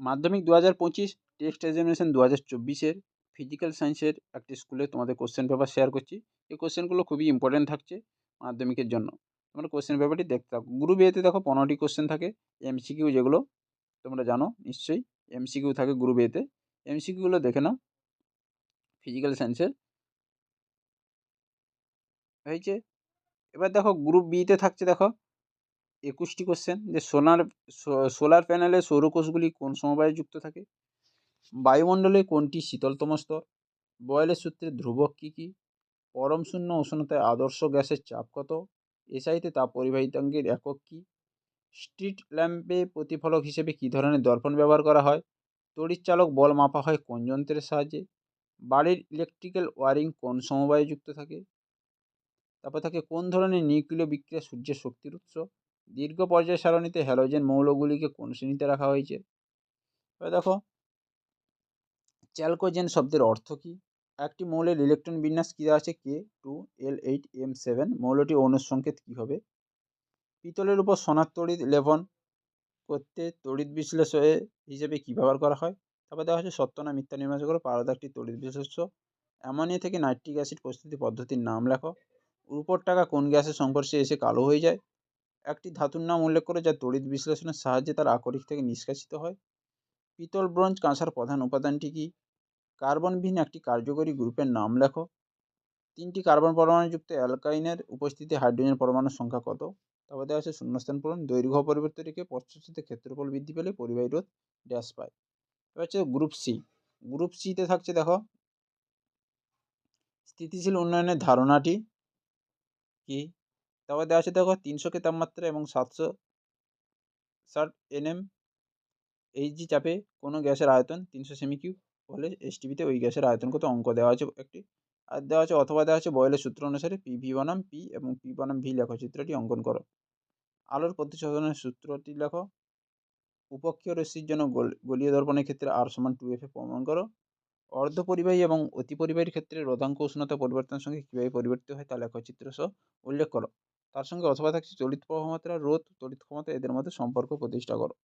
মাধ্যমিক দু হাজার পঁচিশ টেস্ট এক্সামিনেশন দু হাজার চব্বিশের ফিজিক্যাল সায়েন্সের একটি স্কুলে তোমাদের কোশ্চেন পেপার শেয়ার করছি। এই কোশ্চেনগুলো খুবই ইম্পর্টেন্ট থাকছে মাধ্যমিকের জন্য। তোমরা কোশ্চেন পেপারটি দেখতে থাকো। গ্রুপ এতে দেখো পনেরোটি কোশ্চেন থাকে। এমসিকিউ যেগুলো, তোমরা জানো নিশ্চয়ই। এমসিকিউ থাকে গ্রুপ এতে এমসিকিউগুলো দেখে নাও। ফিজিক্যাল সায়েন্সের হয়েছে এবার দেখো গ্রুপ বিতে থাকছে দেখো। একুশটি কোশ্চেন যে সোনার সোলার প্যানেলে সৌরকোষগুলি কোন সমবায়ে যুক্ত থাকে? বায়ুমণ্ডলে কোনটি শীতলতম স্তর? বয়েলের সূত্রে ধ্রুবক কী কী? পরম শূন্য উষ্ণতায় আদর্শ গ্যাসের চাপ কত? এসআইতে তাপ পরিবাহিতাঙ্গের একক কী? স্ট্রিট ল্যাম্পে প্রতিফলক হিসেবে কী ধরনের দর্পণ ব্যবহার করা হয়? তড়িৎচালক বল মাপা হয় কোন যন্ত্রের সাহায্যে? বাড়ির ইলেকট্রিক্যাল ওয়ারিং কোন সমবায়ে যুক্ত থাকে? তারপর থাকে কোন ধরনের নিউক্লিয় বিক্রিয়া সূর্যের শক্তির উৎস? দীর্ঘ পর্যায় সারণীতে হ্যালোজেন মৌলগুলিকে কোন শ্রেণীতে রাখা হয়েছে? এবার দেখো, চ্যালকোজেন শব্দের অর্থ কী? একটি মৌলের ইলেকট্রন বিন্যাস কী আছে? K two L eight M seven মৌলটি অনুর সংকেত কী হবে? পিতলের উপর সোনার তড়িৎ লেপন করতে তড়িৎ বিশ্লেষে হিসেবে কী ব্যবহার করা হয়? তারপর দেওয়া হচ্ছে সত্য না মিথ্যা নির্বাচন করে পারদ একটি তড়িৎ বিশ্লেষ্য। অ্যামোনিয়া থেকে নাইট্রিক অ্যাসিড প্রস্তুতি পদ্ধতির নাম লেখো। রূপোর টাকা কোন গ্যাসের সংস্পর্শে এসে কালো হয়ে যায়? একটি ধাতুর নাম উল্লেখ করে যা তড়িৎ বিশ্লেষণের সাহায্যে তার আকরিক থেকে নিষ্কাশিত হয়। পিতল ব্রোঞ্জ কাঁসার প্রধান উপাদানটি কী? কার্বনবিহীন একটি কার্যকরী গ্রুপের নাম লেখো। তিনটি কার্বন পরমাণুযুক্ত অ্যালকাইনের উপস্থিতি হাইড্রোজেন পরমাণুর সংখ্যা কত? তারপর দেওয়া আছে শূন্যস্থান পূরণ, দৈর্ঘ্য পরিবর্তন রেখে পশ্চাৎ ক্ষেত্রফল বৃদ্ধি পেলে পরিবাহী রোধ ড্যাশ পায়। এবার হচ্ছে গ্রুপ সি। গ্রুপ সিতে থাকছে দেখো, স্থিতিশীল উন্নয়নের ধারণাটি কি? তারপর দেওয়া আছে দেখো তিনশো কে তাপমাত্রা এবং সাতশো ষাট এনএম এইচজি চাপে কোনো গ্যাসের আয়তন তিনশো সেমি কিউব হলে এসটিভিতে ওই গ্যাসের আয়তন কত অঙ্ক দেওয়া আছে একটি। আর দেওয়া আছে অথবা দেওয়া আছে বয়েলের সূত্র অনুসারে পি ভি বনাম পি এবং পি বনাম ভি লেখো চিত্রটি অঙ্কন করো। আলোর প্রতিশোধনের সূত্রটি লেখো। উপক্ষীয় রশ্মির জন্য গলীয় দর্পণের ক্ষেত্রে আর সমান টু এফে প্রমাণ করো। অর্ধ অর্ধপরিবাহী এবং অতি অতিপরিবাহীর ক্ষেত্রে রোধাঙ্ক উষ্ণতা পরিবর্তনের সঙ্গে কীভাবে পরিবর্তিত হয় তা লেখচিত্র সহ। উল্লেখ করো। তার সঙ্গে অথবা থাকছে তড়িৎ প্রবাহমাত্রা, রোধ তড়িৎ ক্ষমতা, এদের মধ্যে সম্পর্ক প্রতিষ্ঠা করো।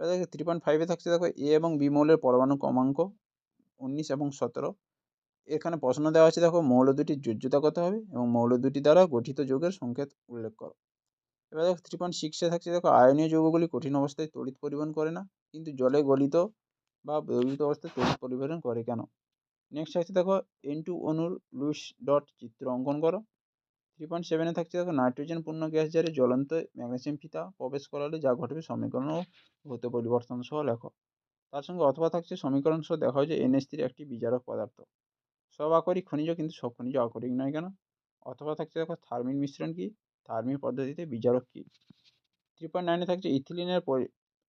এবার দেখো থ্রি পয়েন্ট ফাইভে থাকছে দেখো এ এবং বি মৌলের পরমাণু ক্রমাঙ্ক উনিশ এবং সতেরো। এখানে প্রশ্ন দেওয়া আছে দেখো মৌল দুটির যোজ্যতা কত হবে এবং মৌল দুটি দ্বারা গঠিত যৌগের সংকেত উল্লেখ করো। এবার দেখো থ্রি পয়েন্ট সিক্সে থাকছে দেখো আয়নীয় যৌগগুলি কঠিন অবস্থায় তড়িৎ পরিবহন করে না, কিন্তু জলে গলিত বা দ্রবীভূত অবস্থায় তড়িৎ পরিবহন করে কেন? নেক্সট থাকছে দেখো এন টু অনুর লুইস ডট চিত্র অঙ্কন করো। থ্রি পয়েন্ট সেভেনে থাকছে দেখো নাইট্রোজেন পূর্ণ গ্যাস জারে জ্বলন্ত ম্যাগনেসিয়াম ফিতা প্রবেশ করালে যা ঘটবে সমীকরণ ও ভৌত পরিবর্তন সহ লেখো। তার সঙ্গে অথবা থাকছে সমীকরণ সহ দেখা হয় যে এনএস একটি বিজারক পদার্থ। সব আকরিক খনিজ কিন্তু সব খনিজ আকরিক নয় কেন? অথবা থাকছে দেখো, থার্মিন মিশ্রণ কি? থার্মিক পদ্ধতিতে বিজারক কী? থ্রি পয়েন্ট নাইনে থাকছে ইথিলিনের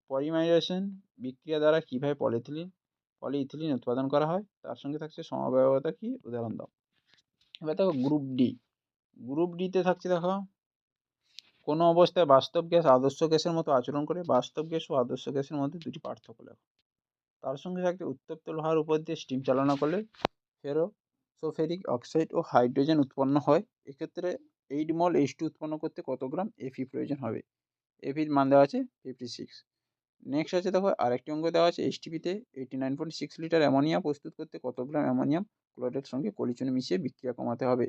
পরিমাইজেশন বিক্রিয়া দ্বারা কীভাবে পলিথিলিন পলিইথিলিন উৎপাদন করা হয়? তার সঙ্গে থাকছে সমবায়বতা কী? উদাহরণ দাও। এবার দেখো গ্রুপ ডি গ্রুপ ডিতে থাকছে দেখো। কোনো অবস্থায় বাস্তব গ্যাস আদর্শ গ্যাসের মতো আচরণ করে বাস্তব গ্যাস ও আদর্শ গ্যাসের মধ্যে দুটি পার্থক্য লেখো। তার সঙ্গে থাকছে উত্তপ্ত লোহার উপর দিয়ে স্টিম চালনা করলে ফেরো। সোফেরিক অক্সাইড ও হাইড্রোজেন উৎপন্ন হয়। এক্ষেত্রে এইট মল এইচ টু উৎপন্ন করতে কত গ্রাম? এফি প্রয়োজন হবে। এফির মান দেওয়া আছে ফিফটি সিক্স নেক্সট আছে দেখো, আরেকটি অঙ্ক দেওয়া আছে এইচটিপিতে eighty nine point six litre ammonia প্রস্তুত করতে কত গ্রাম অ্যামোনিয়াম ক্লোরাইডের সঙ্গে কলিচুনে মিশিয়ে বিক্রিয়া কমাতে হবে।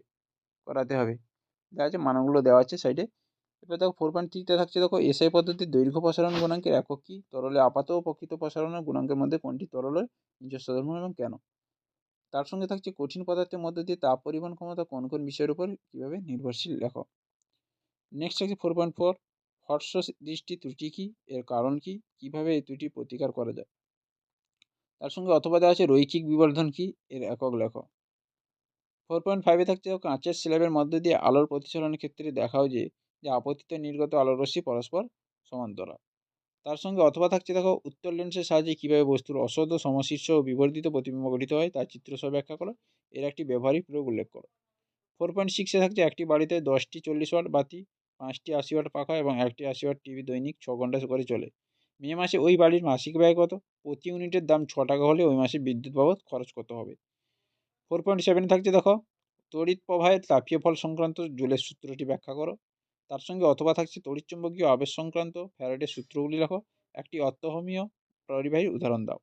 করাতে হবে। দেওয়া আছে মানগুলো দেওয়া আছে সাইডে এবার দেখো ফোর পয়েন্ট থ্রিতে থাকছে দেখো এসআই পদ্ধতির দৈর্ঘ্য প্রসারণ গুণাঙ্কের একক কী? তরলে আপাত ও প্রকৃত প্রসারণের গুণাঙ্কের মধ্যে কোনটি তরলের নিজস্ব ধর্ম এবং কেন? তার সঙ্গে থাকছে কঠিন পদার্থের মধ্যে দিয়ে তাপ পরিবহন ক্ষমতা কোন কোন বিষয়ের উপর কীভাবে নির্ভরশীল? লেখো নেক্সট থাকছে ফোর পয়েন্ট ফোর হর্ষ দৃষ্টি ত্রুটি কী? এর কারণ কী? কীভাবে এই ত্রুটি প্রতিকার করা যায়? তার সঙ্গে অথবা দেওয়া আছে রৈখিক বিবর্ধন কী? এর একক লেখো। ফোর পয়েন্ট ফাইভে থাকছে কাঁচের স্ল্যাবের মধ্যে দিয়ে আলোর প্রতিসরণের ক্ষেত্রে দেখাও যে যে আপতিত নির্গত আলোর রশ্মি পরস্পর সমান্তরাল। তার সঙ্গে অথবা থাকছে দেখো উত্তর লেন্সের সাহায্যে কীভাবে বস্তুর অসদ সমশীর্ষ ও বিবর্ধিত প্রতিবিম্ব গঠিত হয় তার চিত্র সহ ব্যাখ্যা করো। এর একটি ব্যবহারিক প্রয়োগ উল্লেখ করো। ফোর পয়েন্ট সিক্সে থাকছে একটি বাড়িতে দশটি চল্লিশ ওয়াট বাতি, পাঁচটি আশি ওয়াট পাখা এবং একটি আশি ওয়াট টিভি দৈনিক ছ ঘণ্টা করে চলে। মে মাসে ওই বাড়ির মাসিক ব্যয় কত? প্রতি ইউনিটের দাম ছ টাকা হলে ওই মাসে বিদ্যুৎ বাবদ খরচ কত হবে? ফোর পয়েন্ট সেভেনে থাকছে দেখো। তড়িৎ প্রবাহের তাপীয় ফল সংক্রান্ত জুলের সূত্রটি ব্যাখ্যা করো। তার সঙ্গে অথবা থাকছে তড়িৎচুম্বকীয় আবেশ সংক্রান্ত ফ্যারাডের সূত্রগুলি লেখো। একটি অর্থহমীয় পরিবাহীর উদাহরণ দাও।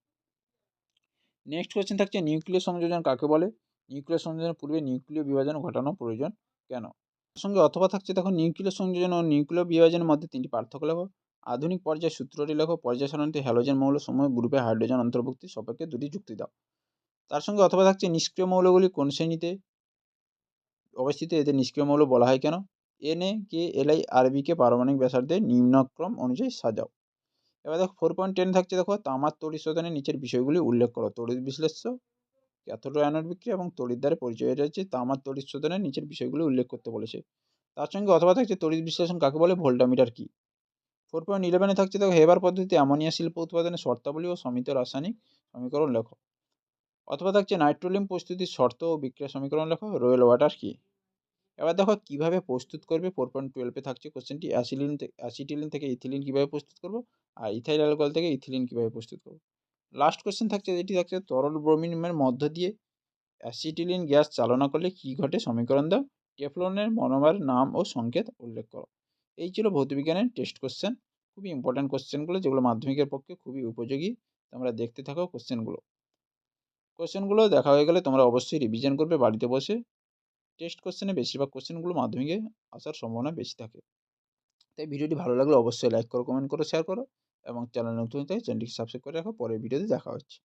নেক্সট কোয়েশ্চেন থাকছে নিউক্লিয় সংযোজন কাকে বলে? নিউক্লিয় সংযোজনের পূর্বে নিউক্লিয় বিভাজন ঘটানো প্রয়োজন কেন? তার সঙ্গে অথবা থাকছে দেখো নিউক্লিয় সংযোজন ও নিউক্লিয় বিভাজনের মধ্যে তিনটি পার্থক্য লেখো। আধুনিক পর্যায়ে সূত্রটি লেখো। পর্যায় সারণীতে হ্যালোজেন মৌল, সময়, গ্রুপে হাইড্রোজেন অন্তর্ভুক্তি, সপক্ষে দুটি যুক্তি দাও। তার সঙ্গে অথবা থাকছে নিষ্ক্রিয় মৌলগুলি কোন শ্রেণীতে? অবস্থিত এদের নিষ্ক্রিয় মৌল বলা হয় কেন? এন কে এল আই আরবিকে পারমাণবিক ব্যাসার্ধের নিম্নক্রম অনুযায়ী সাজাও। এবার দেখো ফোর পয়েন্ট টেন থাকছে দেখো, তামার তড়িৎ শোধনের নিচের বিষয়গুলি উল্লেখ করো। তড়িৎ বিশ্লেষ্য ক্যাথোড আয়নের বিক্রিয়া এবং তড়িৎ দ্বারে পরিচয় রয়েছে তামার তড়িৎ শোধনের নিচের বিষয়গুলি উল্লেখ করতে বলেছে। তার সঙ্গে অথবা থাকছে তড়িৎ বিশ্লেষণ কাকে বলে? ভোল্টামিটার কী? ফোর পয়েন্ট ইলেভেনে থাকছে দেখো, হেবার পদ্ধতিতে অ্যামোনিয়া শিল্প উৎপাদনের শর্তাবলী ও সমিত রাসায়নিক সমীকরণ লেখো। অথবা থাকছে নাইট্রোলিয়াম প্রস্তুতির শর্ত ও বিক্রিয়া সমীকরণ লেখো রয়েল ওয়াটার কী? এবার দেখো কীভাবে প্রস্তুত করবে ফোর পয়েন্ট টুয়েলভে থাকছে কোশ্চেনটি অ্যাসিলিন অ্যাসিটিলিন থেকে ইথিলিন কীভাবে প্রস্তুত করব? আর ইথাইল অ্যালকোহল থেকে ইথিলিন কীভাবে প্রস্তুত করব? লাস্ট কোশ্চেন থাকছে যেটি থাকছে তরল ব্রোমিনের মধ্য দিয়ে অ্যাসিটিলিন গ্যাস চালনা করলে কী ঘটে সমীকরণ দাও। টেফলনের মনোমার নাম ও সংকেত উল্লেখ করো। এই ছিল ভৌতবিজ্ঞানের টেস্ট কোশ্চেন খুবই ইম্পর্ট্যান্ট কোশ্চেনগুলো যেগুলো মাধ্যমিকের পক্ষে খুবই উপযোগী। তোমরা দেখতে থাকো কোশ্চেনগুলো কোশ্চেনগুলো দেখা হয়ে গেলে তোমরা অবশ্যই রিভিশন করবে বাড়িতে বসে। টেস্ট কোশ্চেনে বেশিরভাগ কোশ্চেনগুলো মাধ্যমিকে আসার সম্ভাবনা বেশি থাকে। তাই ভিডিওটি ভালো লাগলে অবশ্যই লাইক করো কমেন্ট করো শেয়ার করো এবং চ্যানেল নতুন তাই চ্যানেলটিকে সাবস্ক্রাইব করে রাখো। পরের ভিডিওতে দেখা হচ্ছে।